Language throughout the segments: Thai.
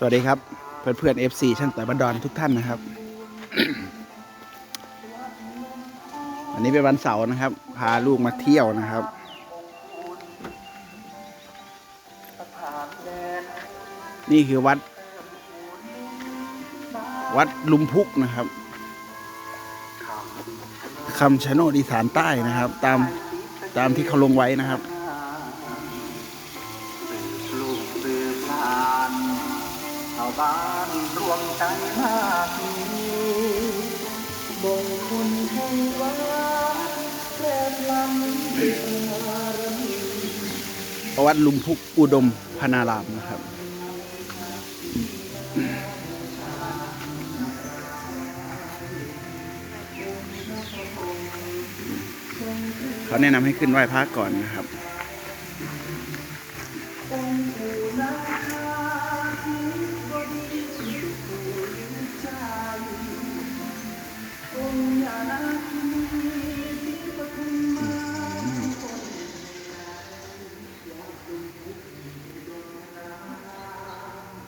สวัสดีครับ เพื่อนเพื่อน FC ช่างต่อยบันดอนทุกท่านนะครับ วันนี้เป็นวันเสาร์นะครับ พาลูกมาเที่ยวนะครับ นี่คือวัด วัดลุมพุกนะครับคำชะโนดอีสานใต้นะครับ ตามตามที่เขาลงไว้นะครับ วมใจมากมีบ่งคุณให้ว่าแรกลำเดือารมีประวัติลุมพุกอุดมพนารามนะครับเขาแนะนำให้ขึ้นไหว้พระก่อนนะครับ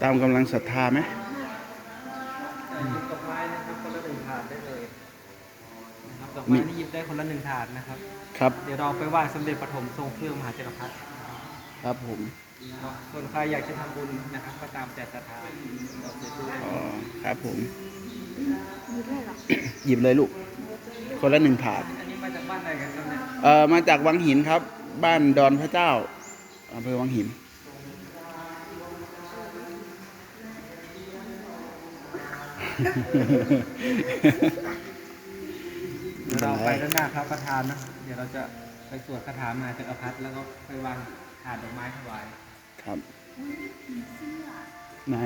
ตามกำลังศรัทธาไหมหยิบดอกไม้นะครับคนละหนึ่งถาดได้เลยนะครับดอกไม้นี่หยิบได้คนละหนึ่งถาดนะครับ ครับ เดี๋ยวเราไปไหว้สมเด็จปฐมทรงเครื่องมหาจักรพรรดิครับผมเนาะส่วนใครอยากจะทำบุญนะครับก็ตามแต่ศรัทธาเราจะดูอ๋อ ครับผม หยิบเลยลูก คนละหนึ่งถาด อันนี้มาจากบ้านไหนกันครับเนี่ย เอ่อ มาจากวังหินครับ บ้านดอนพระเจ้าอำเภอวังหิน เดี๋ยวเราไปด้านหน้าพระประธานนะ เดี๋ยวเราจะไปสวดคาถามหาจักรพรรดิแล้วก็ไปวางถาดดอกไม้ถวาย ครับ ไหน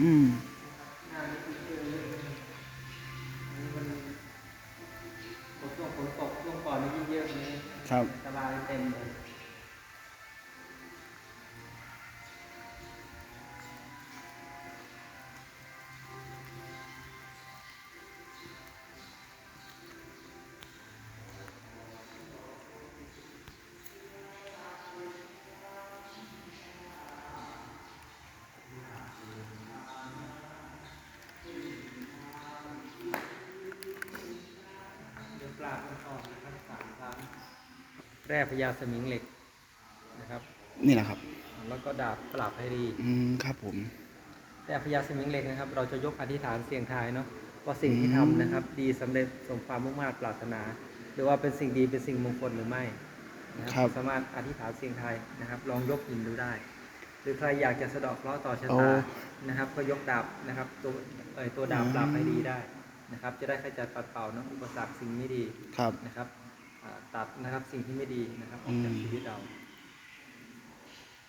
อืม ฝนตกฝนตกช่วงก่อนนี่ยิ่งเยอะเลยครับ สบายเต็มเลย แร่พญาสมิงเหล็กนะครับ นี่แหละครับ แล้วก็ดาบปราบไพรีอืมครับผมแร่พญาสมิงเหล็กนะครับ เราจะยกอธิษฐานเสียงทายเนาะว่าสิ่งที่ทำนะครับ ดีสำเร็จสมความมุ่งมา่ปรารถนา หรือว่าเป็นสิ่งดีเป็นสิ่งมงคลหรือไม่นะคครัรับสามารถอธิษฐานเสียงทายนะครับ ลองยกหินดูได้ หรือใครอยากจะสะเดาะเคราะห์ต่อชะโอ้ตานะครับ ก็ยกดาบนะครับตัวเอ่ยตัวดาบปราบไพรีได้นะครับ จะได้ขจัดปัดเป่าเนาะอุปสรรคสิ่งไม่ดีครับนะครับอ่า ตัดนะครับสิ่งที่ไม่ดีนะครับออกจากอืมชีวิตเรา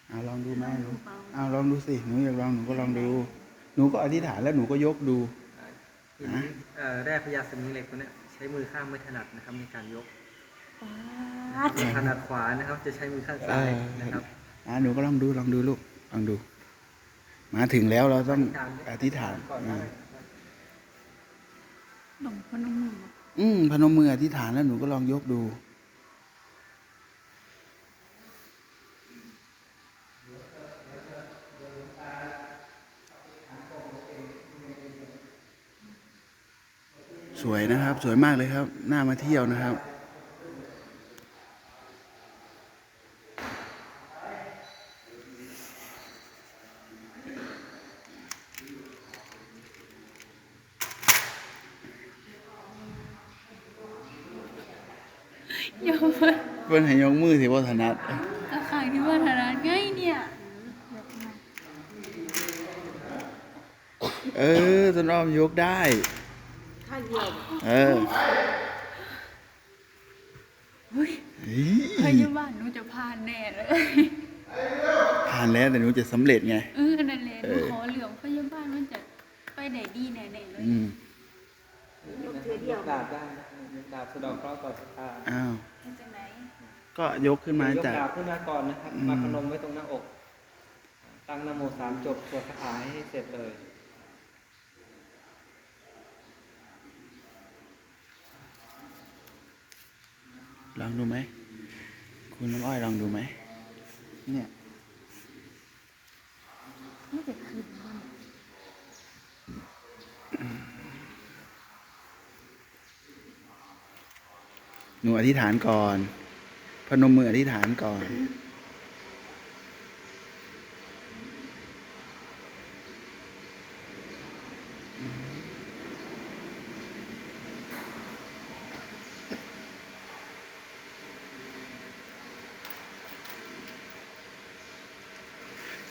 เอาลองดูไหมหนูเอาลองดูสิหนูอยากลองหนูก็ลองดู หนูก็อธิษฐานแล้วหนูก็ยกดูหินเอ่อแร่พญาสมิงเหล็กตัวเนี้ยใช้มือข้างไม่ถนัดนะครับในการยกถนัดขวานะครับ จะใช้มือข้างซ้ายเออนะครับอ่าหนูก็ลองดูลองดูลูกลองดู มาถึงแล้วเราต้องอธิษฐานก่อนอืได้มหนมพนมมือ อืมพนมมืออธิษฐานแล้วหนูก็ลองยกดู สวยนะครับ สวยมากเลยครับ น่ามาเที่ยวนะครับ อย่ามา เพื่อนให้ยกมือสิว่าถนัดตะขายที่ว่าธนาง่ายเนี่ยเออต้นอ้อมยกได้เออเฮ้ยเฮ้พยยาบาลหนูจะผ่านแน่เลยผ่านแล้วแต่หนูจะสำเร็จไงเออนั่นแหละหเอนูอขอเหลืองพยาบาลมันจะไปไหนดีแน่ๆเลยอืมยกดาบได้นะยกดาบสะเดอกเคราะห์ต่อชะตาอ้าวเป็นจังไหน ก็ยกขึ้นมายกจาก ดาบขึ้นมาก่อนนะครับ อืม มาพนมไว้ตรงหน้าอก ตั้งนโมสามจบสวดคาถาให้เสร็จเลย ลองดูไหม คุณน้ำอ้อยลองดูไหม เนี่ยหนูอธิษฐานก่อน พนมมืออธิษฐานก่อน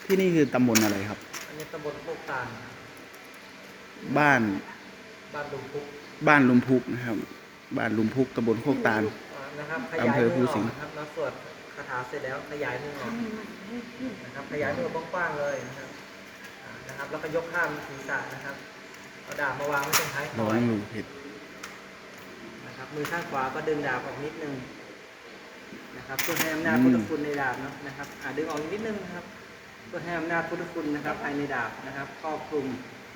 ที่นี่คือตำบลอะไรครับ อันนี้ตำบลโคกตาลบ้าน บ้านลุงพุก บ้านลุมพุกนะครับ บ้านลุมพุกตำบลโคกตาลอ่า นะครับขอำยายเภอมืภูอสิออกงห์นะครับเราสวดคาถาเสร็จแล้วขยายมือออกนะครับ ขยายมือกว้างๆเลยนะครับอ่านะครับ แล้วก็ยกข้ามศีรษะนะครับเอาดาบมาวางไว้ตรงท้ายทร้ออยงลูกผิดนะครับมือข้างขวาก็ดึงดาบออกนิดนึงนะครับเพื่อให้อำนาจอืมพุทธคุณในดาบเนาะนะครับอ่าดึงออกอีกนิดนึงนะครับเพื่อให้อำนาจพุทธคุณนะครับ ภายในดาบนะครับครอบคลุม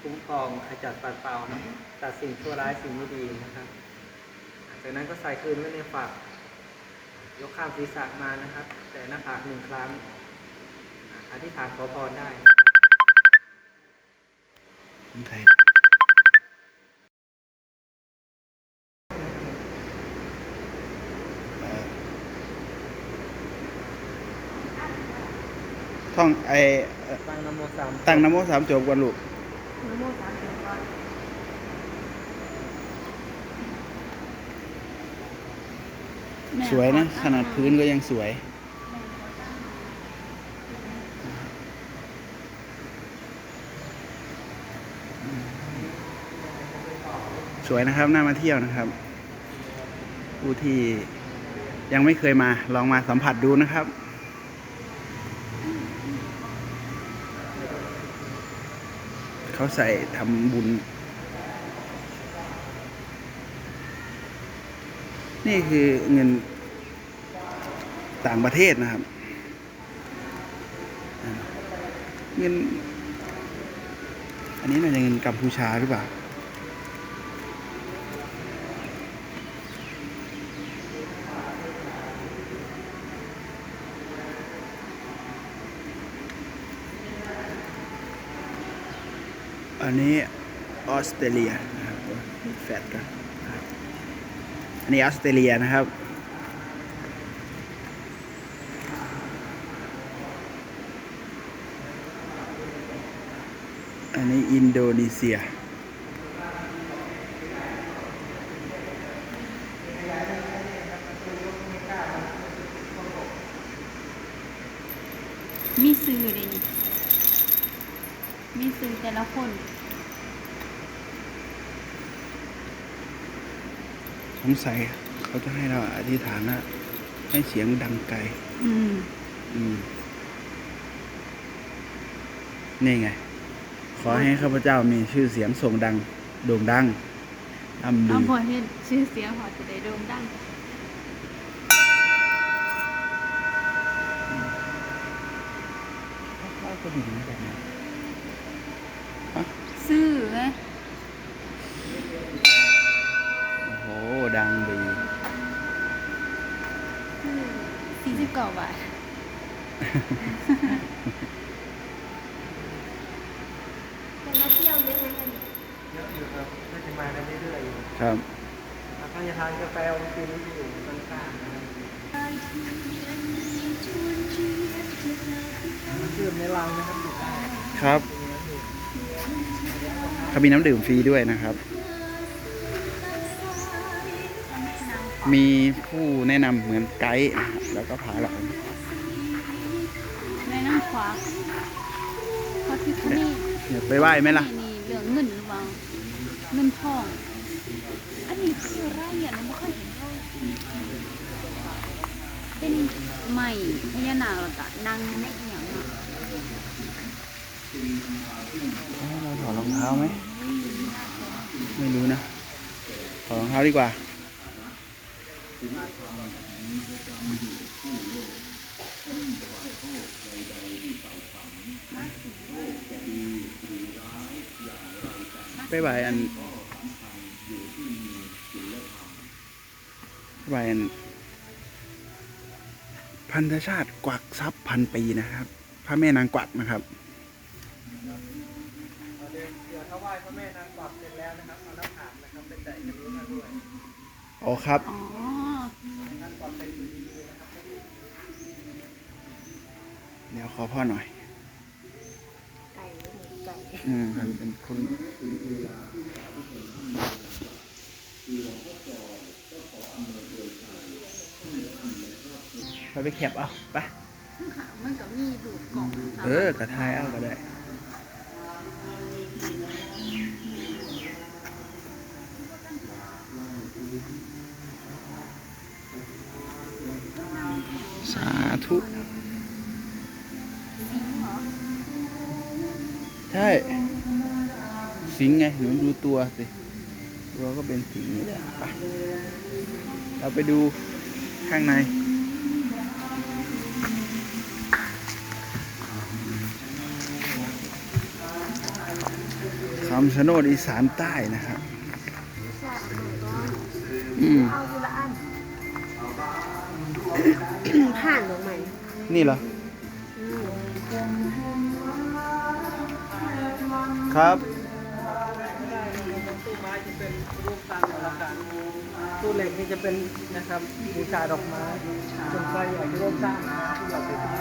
คุ้มครองขจัดปัดเป่านะตัดสิ่งชั่วร้ายสิ่งไม่ดีนะครับอ่าจากนั้นก็ใส่คืนไว้ในฝัก ยกข้ามศีรษะมานะครับ แต่หน้าผากหนึ่งครั้งอ่าอธิษฐานขอพรได้นะครับคนไทยเอ่อท่องไอเอ่อตั้งนะโมสามตั้งนโมสามจบก่อนลูก แม่ สวยนะขอขนาดพื้นก็ยังสวย สวยนะครับ น่ามาเที่ยวนะครับ ผู้ที่ยังไม่เคยมา ลองมาสัมผัสดูนะครับเขาใส่ทำบุญ นี่คือเงินต่างประเทศนะครับ เงิน อันนี้น่าจะเงินกัมพูชาหรือเปล่าอันนี้ออสเตรเลียนะครับแฟดกัน นะครับอันนี้ออสเตรเลียนะครับ อันนี้อินโดนีเซียมีซื้อเลยนี่มีซื้อแต่ละคน สงสัยเขาจะให้เราอธิษฐานนะให้เสียงดังไกล อืม อืม นี่ไง ขอให้ข้าพเจ้ามีชื่อเสียงโส่งดัง โด่งดังร่ำลืเอาอพอเห็นชื่อเสียงพอจะได้โด่งดังก็ดีนะแบบนี้ ซื้อไหม โอ้โห ดังดี สี่สิบเก้าบาท เที่ยวเยอะไหมเยอยู่ครับน่าจะมาได้เรื่อยๆอยู่ครับอ่าถ้าจะทานกาแฟวันคืนนี้จะอยู่ข้างๆนะครับน้ำดื่มในรังนะครับอยู่ได้ครับเขามีน้ำดื่มฟรีด้วยนะครับ มีผู้แนะนำเหมือนไกด์แล้วก็พาเรา ขวาพอที่นี่อยากไปไหว้ไหมล่ะ นี่เหลืองเงินหรือเปล่าเงินทอง อันนี้คืออะไรอะเราไม่เคยเห็นเลยเป็นใหม่พญานาคแล้วก็นางในอหย่างอะเราถอดรองเท้าไหม ไม่รู้นะ ถอดรองเท้าดีกว่า ไปบายอันไปบายอัน พันธชาติกวักทรัพย์พันปีนะครับ พระแม่นางกวักนะครับเดี๋ยวเดี๋ยวถ้าไหว้พระแม่นางกวักเสร็จแล้วนะครับเอาน้ำผากนะครับไปใส่กระดูกมาด้วยอ๋อครับ เดี๋ยวขอพ่อหน่อย อืมเป็นคุณไปไปแคปเอาไปมันก็มีดูดกล่องเออกระทายเอาก็ได้สาธุ ใช่ สิงห์ไงหนูดูตัวสิตัวก็เป็นสิงห์นี่แหละไปเราไปดูข้างในคำชะโนดอีสานใต้นะครับ อืมเอาทีละอันผ่านลงใหม่นี่เหรอ ครับตู้ไม้จะเป็นรูปต่างราคาตู้เหล็กนี่จะเป็นนะครับบูชาดอกไม้ส่วนไฟใหญ่ที่ร่วมสร้างนะครับที่เราเป็นที่ไหนด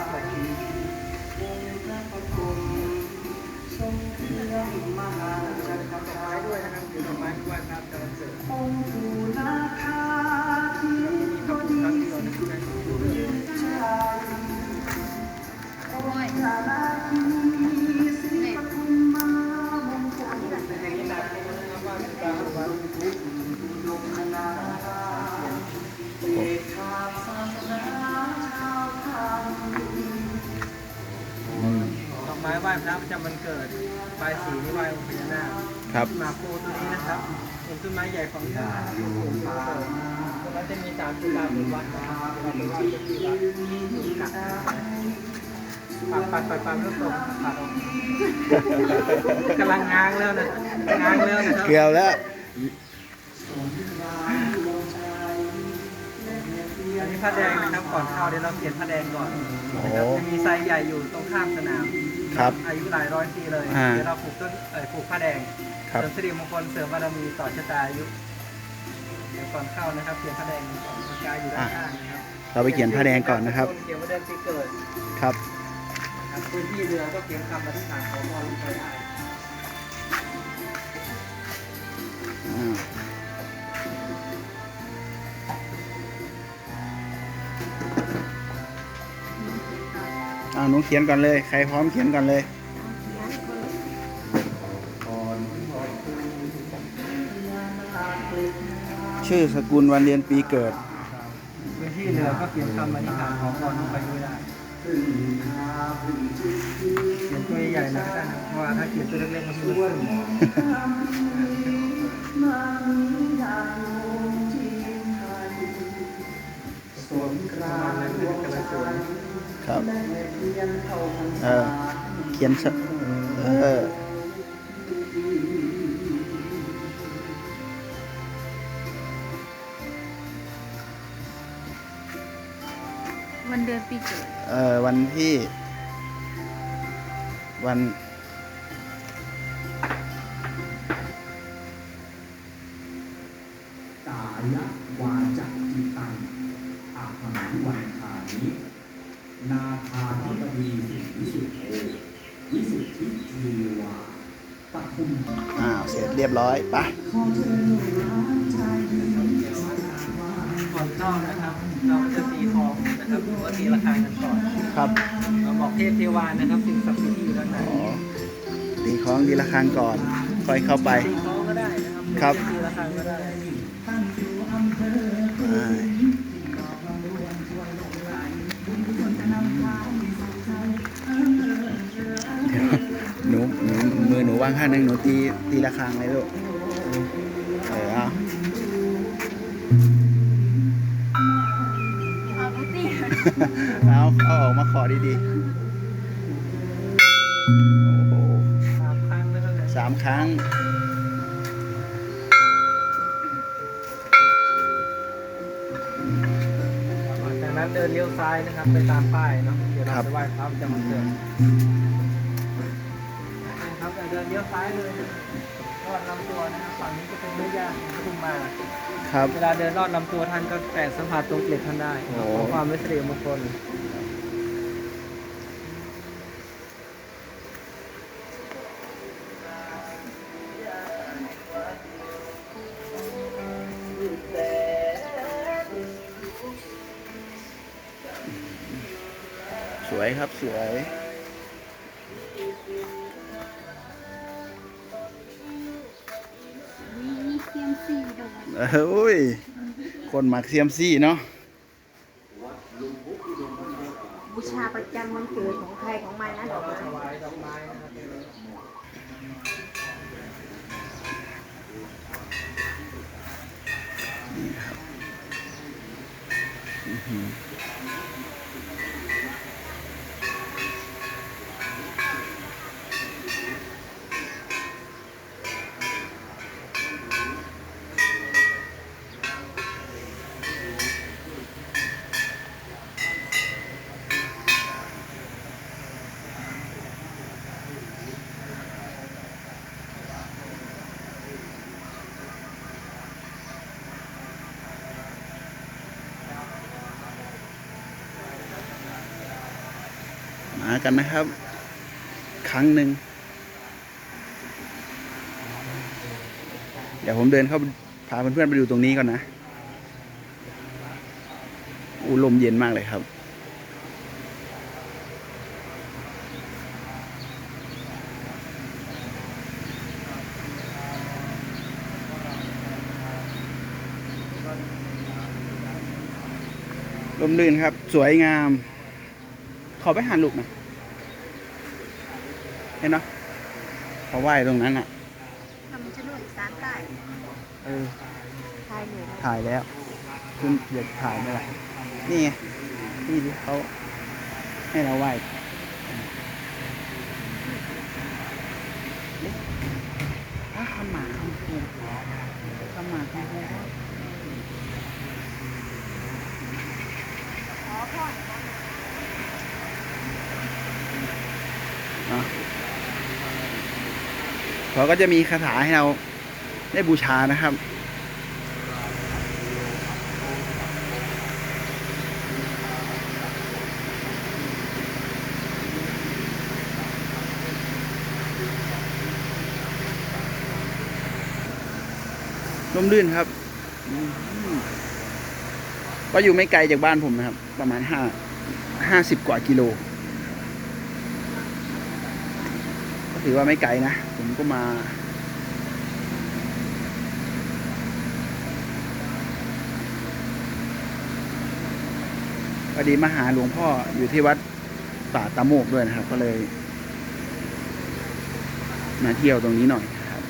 หมากโพตัวนี้นะครับเป็นต้นไม้ใหญ่ของชาติที่ปลูกมาเกิดแล้วจะมีสามจุดาเป็นวัดนะครับเราไปไหว้ที่วัดมีกัดปัดปัดปัดปัดแล้วตกปัดออกกำลังง้างแล้วนะง้างแล้วนะครับเกลียวแล้วอันนี้ผ้าแดงนะครับก่อนเข้าเดี๋ยวเราเปลี่ยนผ้าแดงก่อนนะครับจะมีไซส์ใหญ่อยู่ตรงข้ามสนามครับอายุหลายร้อยปีเลยอ่าเดี๋ยวเราปลูกต้นเอ่อปลูกผ้าแดง ครับ เสริมสิริมงคลเสริมบารมีต่อชะตาอายุเดี๋ยวก่อนเข้านะครับเขียนผ้าแดงก่อนปากกาอยู่ด้านข้างนะครับเราไปเขียนผ้าแดงก่อนนะครับ เขียนว่าเดือนปีเกิดครับ นะครับพื้นที่เรือก็เขียนคำอธิษฐานขอพรลงไปได้อ่า อ่าหนูเขียนก่อนเลย ใครพร้อมเขียนก่อนเลย ชื่อสกุลวันเรียนปีเกิด พื้นที่เรือก็เขียนคำอธิษฐานขอพรลงไปด้วยได้เขียนตัวใหญ่ๆหนะก็ได้นะเพราะว่าถ้าเขียนตัวเล็กๆมันจะลึกซึ้งประมาณนั้นคือกำลังสวยครับ เออ เขียนสเออ ปีเกิดเออวันที่ วัน กายวาจาจิตังอาหารวันทานินาคาธิบดีสิทธิสุทโธวิสุทธิจีวาปทุมอ้าว เสร็จเรียบร้อยไปะขอเชิญหนูรักชายหญิงก่อนเข้านะครับ เราก็จะตีทอง นะครับหรือว่าตีระฆังกันก่อนครับเราบอกเทพเทวานะครับสิ่งศักดิ์สิทธิ์ที่อยู่ด้านในอ๋อตีของดีละครั้งก่อน ค่อยเข้าไป ตีคล้องก็ได้นะครับครับ ตีระฆังก็ได้ตั้งอยู่อำเภออ่าเดี๋ยวหนูหนูมือหนูวางข้างหนึงหนูตีตีละครั้งเลยลูก เอาเอาออกมาขอดีๆโอ้โหสามครั้งนะครับเนี่ยสามครั้งจากนั้นเดินเลี้ยวซ้ายนะครับ ไปตามป้ายเนาะเดี๋ยวเราครับไปไหว้พระประจำวันเกิดนะครับเดินเลี้ยวซ้ายเลยก็ อดลำตัวนะครับฝั่งนี้จะเป็นเนื้อย่างที่ปรุงมาครับ เวลาเดินลอดลำตัวท่านก็แตะสัมผัสตรงเกล็ดท่านได้นะครับโอ้ขอความเป็นสิริมงคลสวยครับสวย คนหมักเซียมซี่เนาะบูชาประจำวันเกิดของใครของมันนะดอกไม้ากันนะครับ ครั้งหนึ่ง เดี๋ยวผมเดินเข้าพาเพื่อนๆไปดูตรงนี้ก่อนนะอูลมเย็นมากเลยครับลมลื่นครับ สวยงาม ขอไปหาลูกหนะ เห็นเนาะเขาไหว้ตรงนั้นอะทำชะโนดสารใต้เออไทยเหนือถ่ายแล้วคุณอยากถ่ายไหมล่ะนี่ไงที่ที่เขาให้เราไหว้เอ๊ะถ้าขมาคำพูขมาคำพูอะ เขาก็จะมีคาถาให้เราได้บูชานะครับร่มรื่นครับ ก็อยู่ไม่ไกลจากบ้านผมนะครับ ประมาณห้าห้าสิบกว่ากิโล ก็ ถือว่าไม่ไกลนะ ผมก็มา พอดีมาหาหลวงพ่ออยู่ที่วัดป่าตะโมกด้วยนะครับ ก็เลย มาเที่ยวตรงนี้หน่อยครับ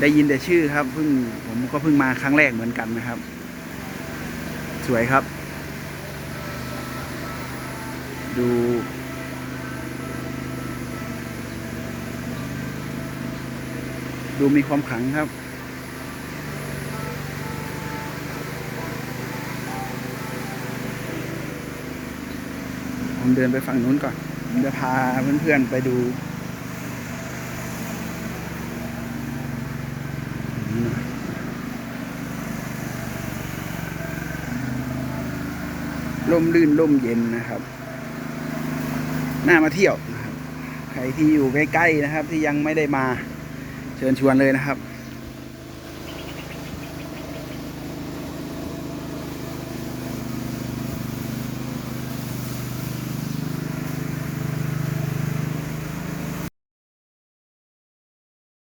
ได้ยินแต่ชื่อครับเพิ่งผมก็เพิ่งมาครั้งแรกเหมือนกันนะครับ สวยครับ ดู ดูมีความขลังครับ ผมเดินไปฝั่งนู้นก่อนผมจะพาเพื่อนๆไปดูร่มรื่นร่มเย็นนะครับ น่ามาเที่ยวนะครับ ใครที่อยู่ใกล้ๆนะครับ ที่ยังไม่ได้มา เชิญชวนเลยนะครับ